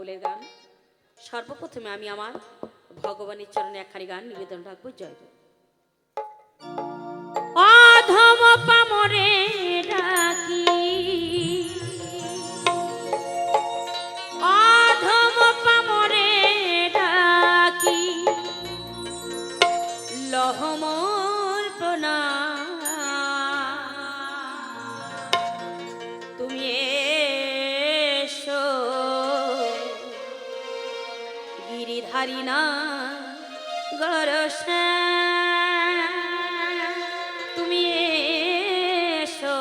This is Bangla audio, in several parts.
বাউলের গান। সর্বপ্রথমে আমি আমার ভগবানের চরণে একখানি গান নিবেদন রাখব জয় অধম পামরে পারি না। গরসা তুমি এসো।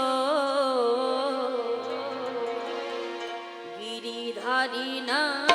গিরিধারী না